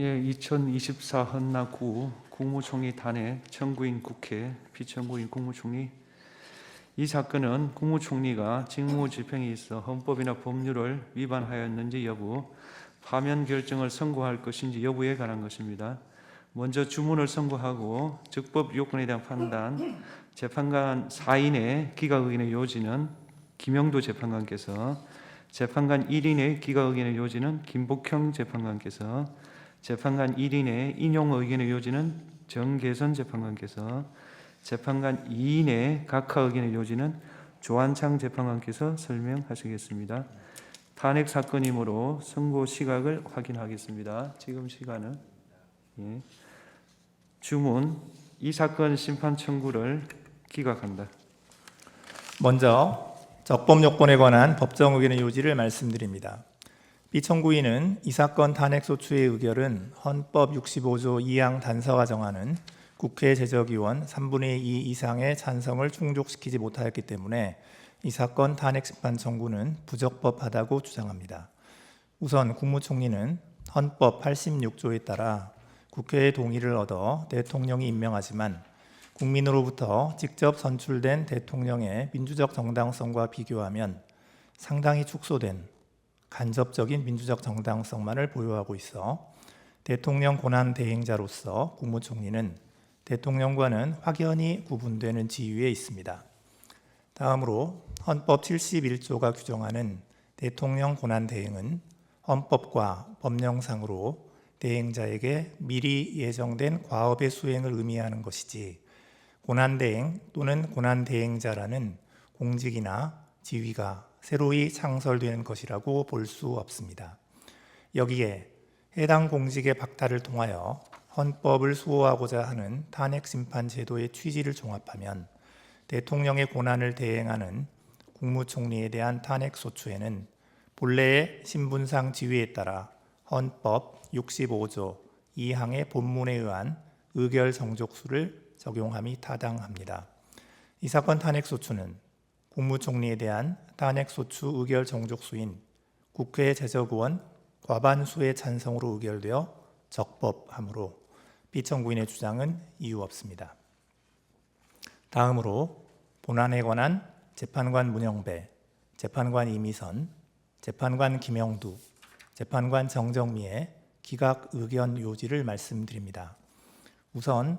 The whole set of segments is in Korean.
예, 2024 헌나구 국무총리 단핵 청구인 국회 비청구인 국무총리 이 사건은 국무총리가 직무집행에 있어 헌법이나 법률을 위반하였는지 여부 파면 결정을 선고할 것인지 여부에 관한 것입니다. 먼저 주문을 선고하고 적법 요건에 대한 판단 재판관 4인의 기각 의견의 요지는 김영도 재판관께서 재판관 1인의 기각 의견의 요지는 김복형 재판관께서 재판관 1인의 인용 의견의 요지는 정계선 재판관께서 재판관 2인의 각하 의견의 요지는 조한창 재판관께서 설명하시겠습니다. 탄핵 사건이므로 선고 시각을 확인하겠습니다. 지금 시간은 예. 주문 이 사건 심판 청구를 기각한다. 먼저 적법 요건에 관한 법정 의견의 요지를 말씀드립니다. 비청구인은 이 사건 탄핵 소추의 의결은 헌법 65조 2항 단서가 정하는 국회 제적의원 3분의 2 이상의 찬성을 충족시키지 못하였기 때문에 이 사건 탄핵 심판 청구는 부적법하다고 주장합니다. 우선 국무총리는 헌법 86조에 따라 국회의 동의를 얻어 대통령이 임명하지만 국민으로부터 직접 선출된 대통령의 민주적 정당성과 비교하면 상당히 축소된 간접적인 민주적 정당성만을 보유하고 있어 대통령 권한 대행자로서 국무총리는 대통령과는 확연히 구분되는 지위에 있습니다. 다음으로 헌법 71조가 규정하는 대통령 권한 대행은 헌법과 법령상으로 대행자에게 미리 예정된 과업의 수행을 의미하는 것이지 고난대행 또는 고난대행자라는 공직이나 지위가 새로이 창설되는 것이라고 볼 수 없습니다. 여기에 해당 공직의 박탈을 통하여 헌법을 수호하고자 하는 탄핵 심판 제도의 취지를 종합하면 대통령의 고난을 대행하는 국무총리에 대한 탄핵 소추에는 본래의 신분상 지위에 따라 헌법 65조 2항의 본문에 의한 의결 정족수를 적용함이 타당합니다. 이 사건 탄핵 소추는 국무총리에 대한 탄핵 소추 의결 정족수인 국회 제적의원 과반수의 찬성으로 의결되어 적법하므로 비청구인의 주장은 이유 없습니다. 다음으로 본안에 관한 재판관 문영배, 재판관 이미선, 재판관 김영두, 재판관 정정미의 기각 의견 요지를 말씀드립니다. 우선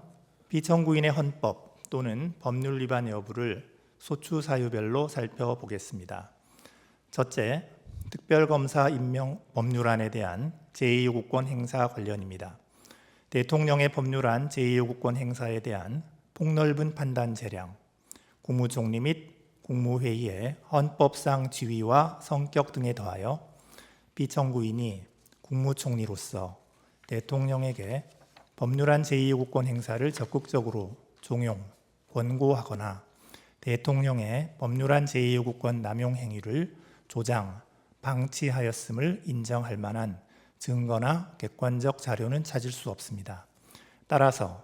비청구인의 헌법 또는 법률 위반 여부를 소추 사유별로 살펴보겠습니다. 첫째, 특별검사 임명 법률안에 대한 제2요구권 행사 관련입니다. 대통령의 법률안 제2요구권 행사에 대한 폭넓은 판단 재량, 국무총리 및 국무회의의 헌법상 지위와 성격 등에 더하여 비청구인이 국무총리로서 대통령에게 법률안 제2요구권 행사를 적극적으로 종용, 권고하거나 대통령의 법률안 제2요구권 남용 행위를 조장, 방치하였음을 인정할 만한 증거나 객관적 자료는 찾을 수 없습니다. 따라서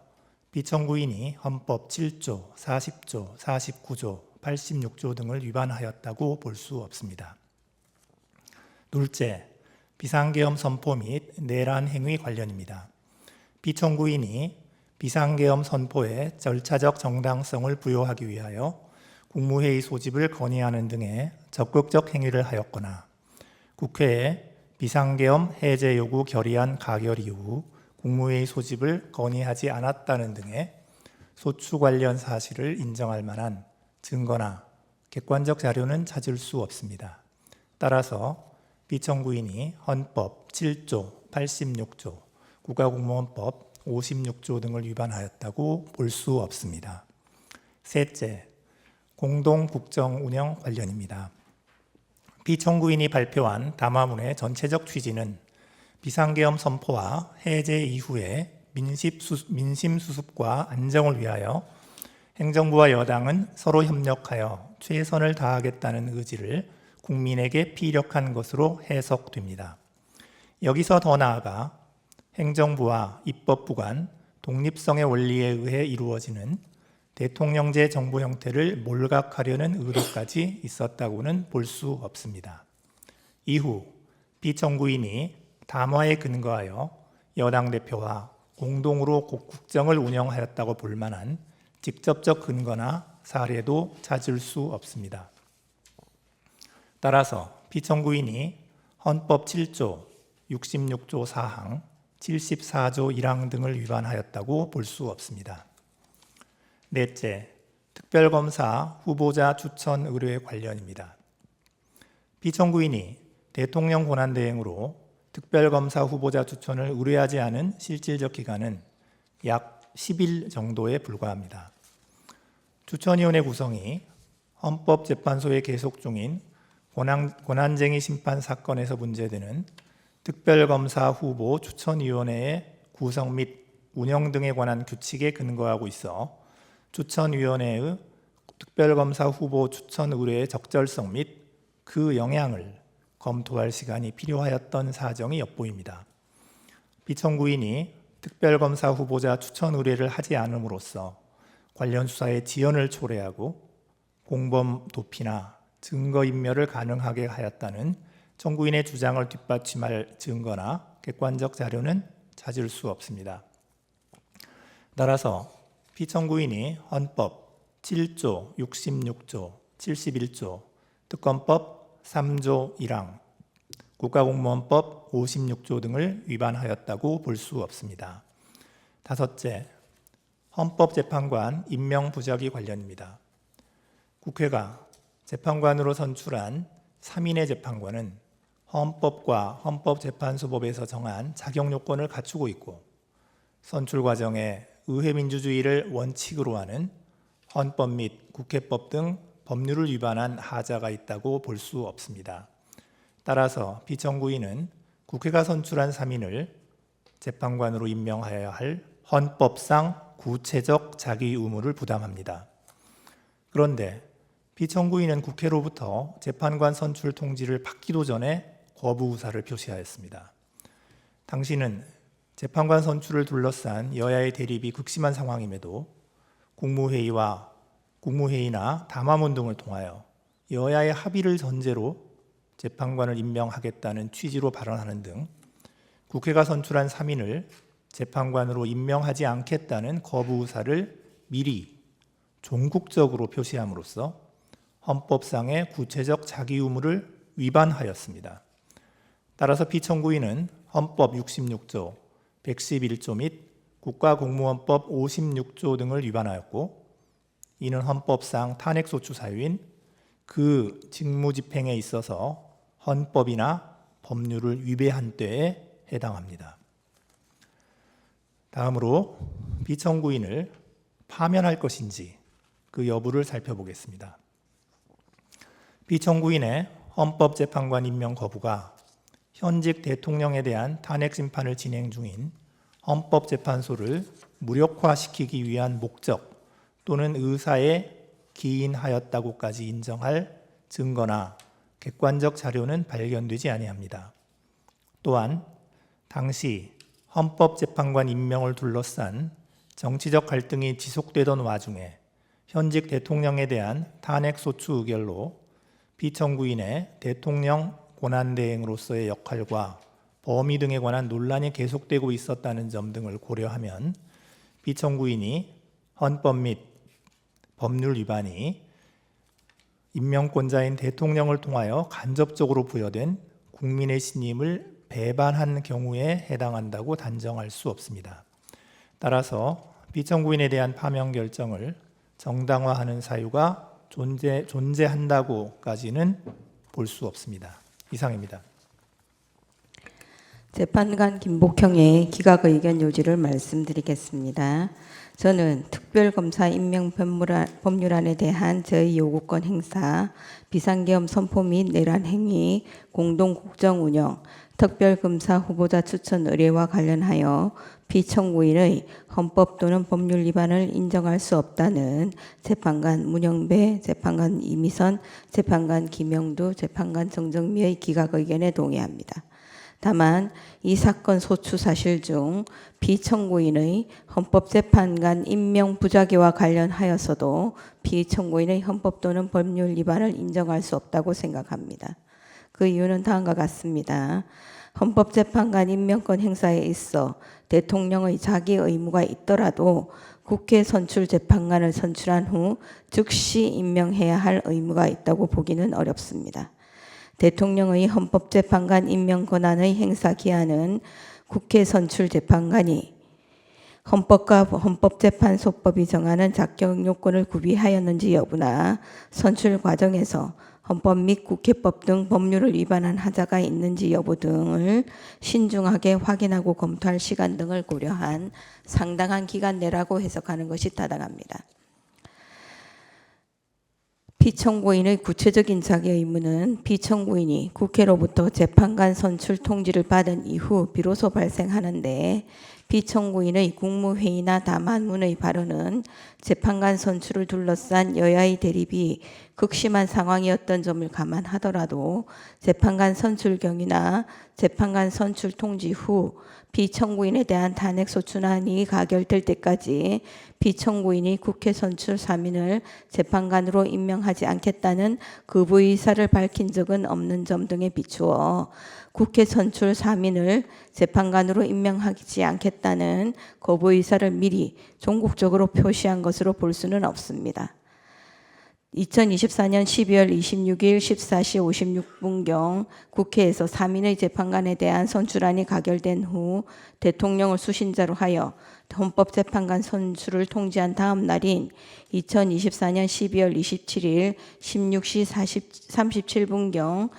비청구인이 헌법 7조, 40조, 49조, 86조 등을 위반하였다고 볼 수 없습니다. 둘째, 비상계엄 선포 및 내란 행위 관련입니다. 비청구인이 비상계엄 선포에 절차적 정당성을 부여하기 위하여 국무회의 소집을 건의하는 등의 적극적 행위를 하였거나 국회에 비상계엄 해제 요구 결의안 가결 이후 국무회의 소집을 건의하지 않았다는 등의 소추 관련 사실을 인정할 만한 증거나 객관적 자료는 찾을 수 없습니다. 따라서 비청구인이 헌법 7조, 86조, 국가공무원법 56조 등을 위반하였다고 볼 수 없습니다. 셋째, 공동 국정 운영 관련입니다. 비청구인이 발표한 담화문의 전체적 취지는 비상계엄 선포와 해제 이후에 민심 수습과 안정을 위하여 행정부와 여당은 서로 협력하여 최선을 다하겠다는 의지를 국민에게 피력한 것으로 해석됩니다. 여기서 더 나아가 행정부와 입법부 간 독립성의 원리에 의해 이루어지는 대통령제 정부 형태를 몰각하려는 의도까지 있었다고는 볼 수 없습니다. 이후 비청구인이 담화에 근거하여 여당 대표와 공동으로 국- 국정을 운영하였다고 볼 만한 직접적 근거나 사례도 찾을 수 없습니다. 따라서 피청구인이 헌법 7조, 66조 4항, 74조 1항 등을 위반하였다고 볼 수 없습니다. 넷째, 특별검사 후보자 추천 의뢰 관련입니다. 피청구인이 대통령 권한대행으로 특별검사 후보자 추천을 의뢰하지 않은 실질적 기간은 약 10일 정도에 불과합니다. 추천위원회 구성이 헌법재판소에 계속 중인 권한, 권한쟁의 심판 사건에서 문제되는 특별검사 후보 추천위원회의 구성 및 운영 등에 관한 규칙에 근거하고 있어 추천위원회의 특별검사 후보 추천 의뢰의 적절성 및 그 영향을 검토할 시간이 필요하였던 사정이 엿보입니다. 비청구인이 특별검사 후보자 추천 의뢰를 하지 않음으로써 관련 수사의 지연을 초래하고 공범 도피나 증거 인멸을 가능하게 하였다는 청구인의 주장을 뒷받침할 증거나 객관적 자료는 찾을 수 없습니다. 따라서 피청구인이 헌법 7조, 66조, 71조, 특검법 3조 1항, 국가공무원법 56조 등을 위반하였다고 볼 수 없습니다. 다섯째, 헌법재판관 임명 부작위 관련입니다. 국회가 재판관으로 선출한 3인의 재판관은 헌법과 헌법재판소법에서 정한 자격 요건을 갖추고 있고 선출 과정에 의회 민주주의를 원칙으로 하는 헌법 및 국회법 등 법률을 위반한 하자가 있다고 볼 수 없습니다. 따라서 비청구인은 국회가 선출한 3인을 재판관으로 임명하여야 할 헌법상 구체적 자기 의무를 부담합니다. 그런데 비청구인은 국회로부터 재판관 선출 통지를 받기도 전에 거부 의사를 표시하였습니다. 당시는 재판관 선출을 둘러싼 여야의 대립이 극심한 상황임에도 국무회의와 국무회의나 담화문 등을 통하여 여야의 합의를 전제로 재판관을 임명하겠다는 취지로 발언하는 등 국회가 선출한 3인을 재판관으로 임명하지 않겠다는 거부 의사를 미리 종국적으로 표시함으로써 헌법상의 구체적 자기 의무를 위반하였습니다. 따라서 피청구인은 헌법 66조, 111조 및 국가공무원법 56조 등을 위반하였고 이는 헌법상 탄핵소추 사유인 그 직무 집행에 있어서 헌법이나 법률을 위배한 때에 해당합니다. 다음으로 비청구인을 파면할 것인지 그 여부를 살펴보겠습니다. 비청구인의 헌법재판관 임명 거부가 현직 대통령에 대한 탄핵 심판을 진행 중인 헌법재판소를 무력화시키기 위한 목적 또는 의사에 기인하였다고까지 인정할 증거나 객관적 자료는 발견되지 아니합니다. 또한 당시 헌법재판관 임명을 둘러싼 정치적 갈등이 지속되던 와중에 현직 대통령에 대한 탄핵 소추 의결로 피청구인의 대통령 권한대행으로서의 역할과 범위 등에 관한 논란이 계속되고 있었다는 점 등을 고려하면 피청구인이 헌법 및 법률 위반이 임명권자인 대통령을 통하여 간접적으로 부여된 국민의 신임을 배반한 경우에 해당한다고 단정할 수 없습니다. 따라서 비청구인에 대한 파면 결정을 정당화하는 사유가 존재, 존재한다고까지는 볼 수 없습니다. 이상입니다. 재판관 김복형의 기각 의견 요지를 말씀드리겠습니다. 저는 특별검사 임명 법률안- 법률안에 대한 저희 요구권 행사, 비상계엄 선포 및 내란 행위, 공동국정 운영, 특별검사 후보자 추천 의뢰와 관련하여 피청구인의 헌법 또는 법률 위반을 인정할 수 없다는 재판관 문영배, 재판관 이미선, 재판관 김영두, 재판관 정정미의 기각 의견에 동의합니다. 다만 이 사건 소추 사실 중 피청구인의 헌법재판관 임명 부작위와 관련하여서도 피청구인의 헌법 또는 법률 위반을 인정할 수 없다고 생각합니다. 그 이유는 다음과 같습니다. 헌법재판관 임명권 행사에 있어 대통령의 자기 의무가 있더라도 국회 선출 재판관을 선출한 후 즉시 임명해야 할 의무가 있다고 보기는 어렵습니다. 대통령의 헌법재판관 임명 권한의 행사 기한은 국회 선출 재판관이 헌법과 헌법재판소법이 정하는 자격 요건을 구비하였는지 여부나 선출 과정에서 헌법 및 국회법 등 법률을 위반한 하자가 있는지 여부 등을 신중하게 확인하고 검토할 시간 등을 고려한 상당한 기간 내라고 해석하는 것이 타당합니다. 피청구인의 구체적인 자기 의무는 피청구인이 국회로부터 재판관 선출 통지를 받은 이후 비로소 발생하는데 피청구인의 국무회의나 담화문의 발언은 재판관 선출을 둘러싼 여야의 대립이 극심한 상황이었던 점을 감안하더라도 재판관 선출 경위나 재판관 선출 통지 후 피청구인에 대한 탄핵 소추안이 가결될 때까지 피청구인이 국회 선출 3인을 재판관으로 임명하지 않겠다는 거부 의사를 밝힌 적은 없는 점 등에 비추어 국회 선출 3인을 재판관으로 임명하지 않겠다는 거부 의사를 미리 종국적으로 표시한 것으로 볼 수는 없습니다. 2024년 12월 26일 14시 56분경 국회에서 3인의 재판관에 대한 선출안이 가결된 후 대통령을 수신자로 하여 헌법재판관 선출을 통지한 다음 날인 2024년 12월 27일 16시 40, 37분경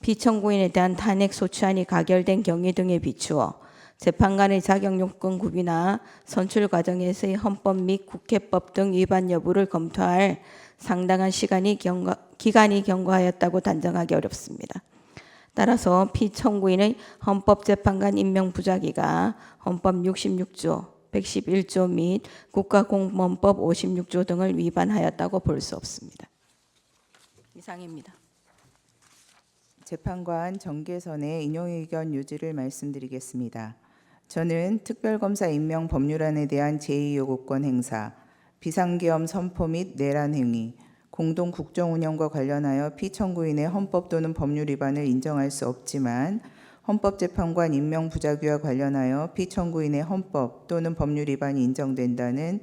피청구인에 대한 탄핵 소추안이 가결된 경위 등에 비추어 재판관의 자격 요건 구비나 선출 과정에서의 헌법 및 국회법 등 위반 여부를 검토할 상당한 시간이 경과, 기간이 경과하였다고 단정하기 어렵습니다. 따라서 피청구인의 헌법재판관 임명 부작위가 헌법 66조, 111조 및 국가공무원법 56조 등을 위반하였다고 볼 수 없습니다. 이상입니다. 재판관 정계선의 인용 의견 유지를 말씀드리겠습니다. 저는 특별검사 임명 법률안에 대한 제2요구권 행사, 비상계엄 선포 및 내란 행위, 공동 국정 운영과 관련하여 피청구인의 헌법 또는 법률 위반을 인정할 수 없지만 헌법재판관 임명 부작위와 관련하여 피청구인의 헌법 또는 법률 위반이 인정된다는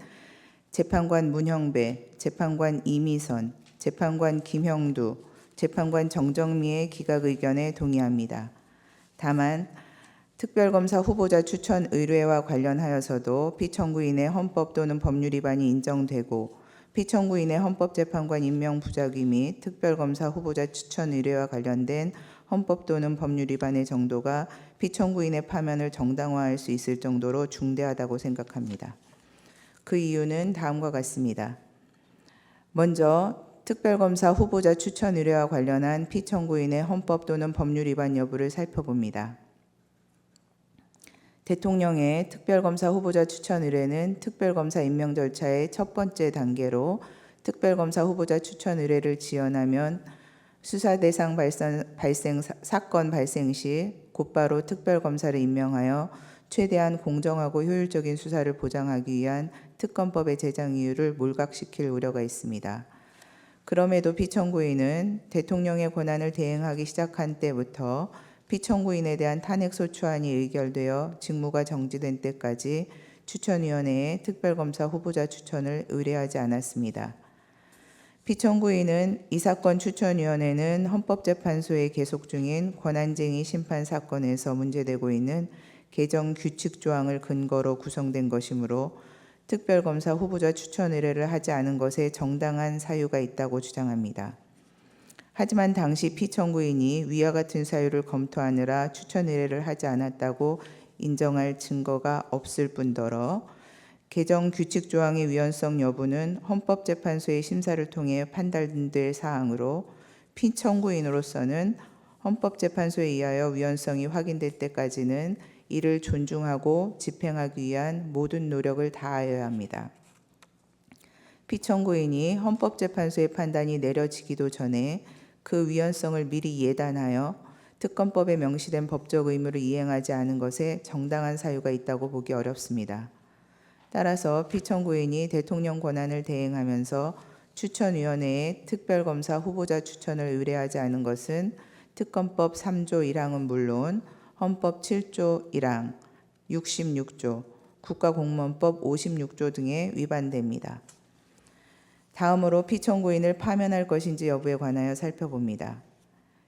재판관 문형배, 재판관 이미선, 재판관 김형두, 재판관 정정미의 기각 의견에 동의합니다. 다만 특별검사 후보자 추천 의뢰와 관련하여서도 피청구인의 헌법 또는 법률 위반이 인정되고 피청구인의 헌법재판관 임명 부작위 및 특별검사 후보자 추천 의뢰와 관련된 헌법 또는 법률 위반의 정도가 피청구인의 파면을 정당화할 수 있을 정도로 중대하다고 생각합니다. 그 이유는 다음과 같습니다. 먼저 특별검사 후보자 추천 의뢰와 관련한 피청구인의 헌법 또는 법률 위반 여부를 살펴봅니다. 대통령의 특별검사 후보자 추천 의뢰는 특별검사 임명 절차의 첫 번째 단계로 특별검사 후보자 추천 의뢰를 지원하면 수사 대상 발생, 발생 사- 사건 발생 시 곧바로 특별검사를 임명하여 최대한 공정하고 효율적인 수사를 보장하기 위한 특검법의 제정 이유를 몰각시킬 우려가 있습니다. 그럼에도 피청구인은 대통령의 권한을 대행하기 시작한 때부터 피청구인에 대한 탄핵소추안이 의결되어 직무가 정지된 때까지 추천위원회에 특별검사 후보자 추천을 의뢰하지 않았습니다. 피청구인은 이 사건 추천위원회는 헌법재판소에 계속 중인 권한쟁의 심판 사건에서 문제되고 있는 개정 규칙 조항을 근거로 구성된 것이므로 특별검사 후보자 추천 의뢰를 하지 않은 것에 정당한 사유가 있다고 주장합니다. 하지만 당시 피청구인이 위와 같은 사유를 검토하느라 추천 의뢰를 하지 않았다고 인정할 증거가 없을 뿐더러 개정 규칙 조항의 위헌성 여부는 헌법재판소의 심사를 통해 판단될 사항으로 피청구인으로서는 헌법재판소에 의하여 위헌성이 확인될 때까지는 이를 존중하고 집행하기 위한 모든 노력을 다하여야 합니다. 피청구인이 헌법재판소의 판단이 내려지기도 전에 그 위헌성을 미리 예단하여 특검법에 명시된 법적 의무를 이행하지 않은 것에 정당한 사유가 있다고 보기 어렵습니다. 따라서 피청구인이 대통령 권한을 대행하면서 추천위원회에 특별검사 후보자 추천을 의뢰하지 않은 것은 특검법 3조 1항은 물론 헌법 7조 1항, 66조, 국가공무원법 56조 등에 위반됩니다. 다음으로 피청구인을 파면할 것인지 여부에 관하여 살펴봅니다.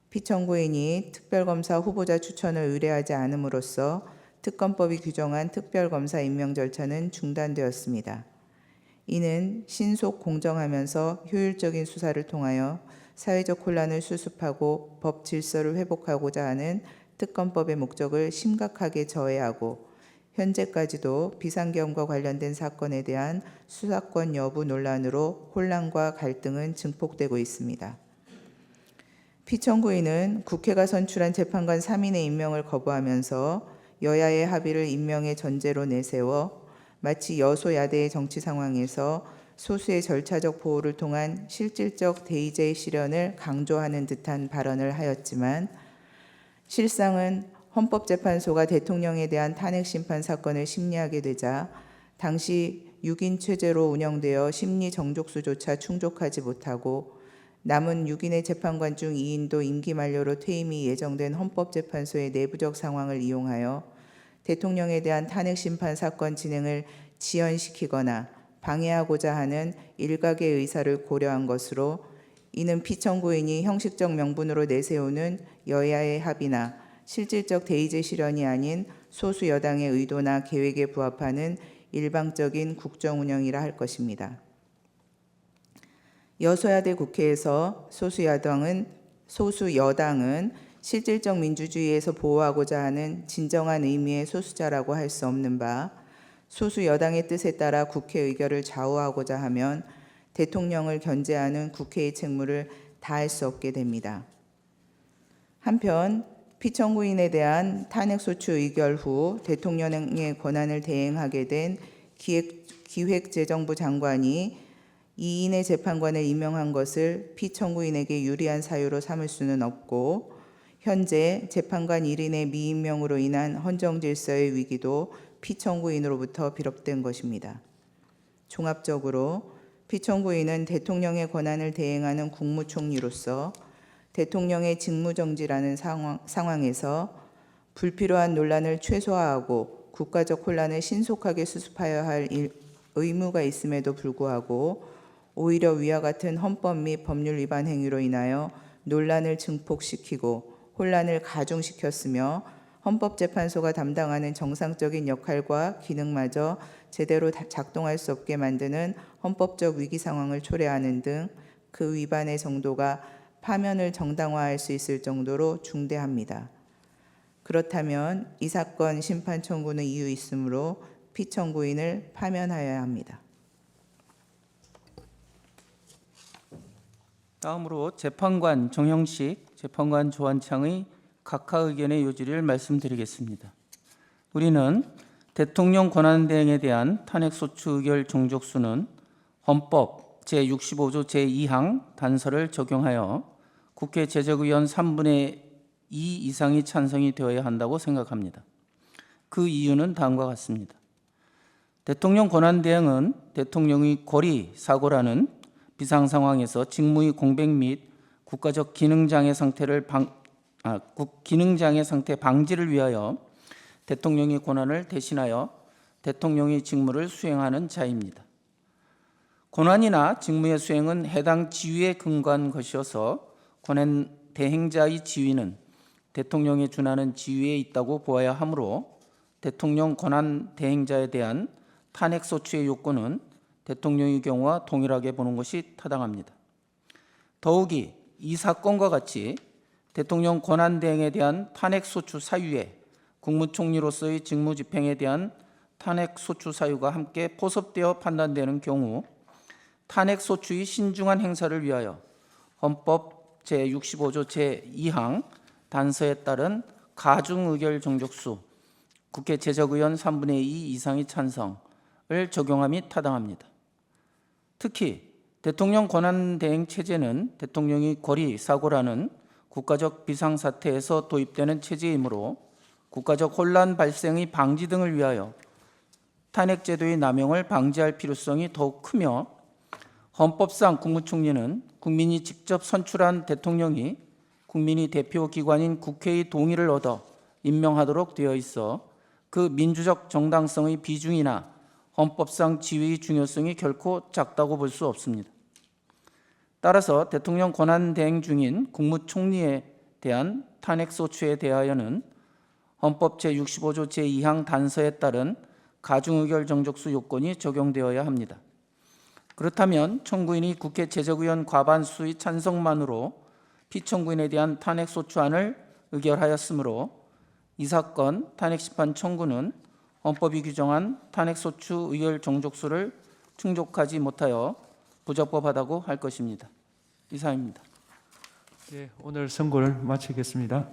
피청구인이 특별검사 후보자 추천을 의뢰하지 않음으로써 특검법이 규정한 특별검사 임명 절차는 중단되었습니다. 이는 신속 공정하면서 효율적인 수사를 통하여 사회적 혼란을 수습하고 법 질서를 회복하고자 하는 특검법의 목적을 심각하게 저해하고 현재까지도 비상계엄과 관련된 사건에 대한 수사권 여부 논란으로 혼란과 갈등은 증폭되고 있습니다. 피청구인은 국회가 선출한 재판관 3인의 임명을 거부하면서 여야의 합의를 임명의 전제로 내세워 마치 여소야대의 정치 상황에서 소수의 절차적 보호를 통한 실질적 대의제의 실현을 강조하는 듯한 발언을 하였지만 실상은 헌법재판소가 대통령에 대한 탄핵 심판 사건을 심리하게 되자 당시 6인 체제로 운영되어 심리 정족수조차 충족하지 못하고 남은 6인의 재판관 중 2인도 임기 만료로 퇴임이 예정된 헌법재판소의 내부적 상황을 이용하여 대통령에 대한 탄핵 심판 사건 진행을 지연시키거나 방해하고자 하는 일각의 의사를 고려한 것으로 이는 피청구인이 형식적 명분으로 내세우는 여야의 합의나 실질적 대의제 실현이 아닌 소수 여당의 의도나 계획에 부합하는 일방적인 국정 운영이라 할 것입니다. 여소야대 국회에서 소수 야당은 소수 여당은 실질적 민주주의에서 보호하고자 하는 진정한 의미의 소수자라고 할 수 없는 바 소수 여당의 뜻에 따라 국회 의결을 좌우하고자 하면 대통령을 견제하는 국회의 책무를 다할 수 없게 됩니다. 한편 피청구인에 대한 탄핵소추 의결 후 대통령의 권한을 대행하게 된 기획, 기획재정부 장관이 2인의 재판관을 임명한 것을 피청구인에게 유리한 사유로 삼을 수는 없고 현재 재판관 1인의 미임명으로 인한 헌정 질서의 위기도 피청구인으로부터 비롯된 것입니다. 종합적으로 피청구인은 대통령의 권한을 대행하는 국무총리로서 대통령의 직무정지라는 상황, 상황에서 불필요한 논란을 최소화하고 국가적 혼란을 신속하게 수습하여야 할 일, 의무가 있음에도 불구하고 오히려 위와 같은 헌법 및 법률 위반 행위로 인하여 논란을 증폭시키고 혼란을 가중시켰으며 헌법재판소가 담당하는 정상적인 역할과 기능마저 제대로 작동할 수 없게 만드는 헌법적 위기 상황을 초래하는 등 그 위반의 정도가 파면을 정당화할 수 있을 정도로 중대합니다. 그렇다면 이 사건 심판 청구는 이유 있으므로 피청구인을 파면하여야 합니다. 다음으로 재판관 정형식, 재판관 조한창의 각하 의견의 요지를 말씀드리겠습니다. 우리는 대통령 권한 대행에 대한 탄핵소추 의결 종족수는 헌법 제65조 제2항 단서를 적용하여 국회 제적의원 3분의 2 이상이 찬성이 되어야 한다고 생각합니다. 그 이유는 다음과 같습니다. 대통령 권한 대행은 대통령의 고리 사고라는 비상 상황에서 직무의 공백 및 국가적 기능 장애 상태를 방, 아, 국 기능 장애 상태 방지를 위하여 대통령의 권한을 대신하여 대통령의 직무를 수행하는 자입니다. 권한이나 직무의 수행은 해당 지위에 근거한 것이어서 권한 대행자의 지위는 대통령에 준하는 지위에 있다고 보아야 하므로 대통령 권한 대행자에 대한 탄핵 소추의 요건은 대통령의 경우와 동일하게 보는 것이 타당합니다. 더욱이 이 사건과 같이 대통령 권한 대행에 대한 탄핵 소추 사유에 국무총리로서의 직무 집행에 대한 탄핵 소추 사유가 함께 포섭되어 판단되는 경우 탄핵 소추의 신중한 행사를 위하여 헌법 제65조 제2항 단서에 따른 가중 의결 정족수 국회 제적의원 3분의 2 이상의 찬성을 적용함이 타당합니다. 특히 대통령 권한 대행 체제는 대통령이 거리 사고라는 국가적 비상사태에서 도입되는 체제이므로 국가적 혼란 발생의 방지 등을 위하여 탄핵제도의 남용을 방지할 필요성이 더욱 크며 헌법상 국무총리는 국민이 직접 선출한 대통령이 국민이 대표 기관인 국회의 동의를 얻어 임명하도록 되어 있어 그 민주적 정당성의 비중이나 헌법상 지위의 중요성이 결코 작다고 볼 수 없습니다. 따라서 대통령 권한 대행 중인 국무총리에 대한 탄핵 소추에 대하여는 헌법 제65조 제2항 단서에 따른 가중의결 정족수 요건이 적용되어야 합니다. 그렇다면 청구인이 국회 제적의원 과반수의 찬성만으로 피청구인에 대한 탄핵 소추안을 의결하였으므로 이 사건 탄핵 심판 청구는 헌법이 규정한 탄핵 소추 의결 정족수를 충족하지 못하여 부적법하다고 할 것입니다. 이상입니다. 예, 오늘 선고를 마치겠습니다.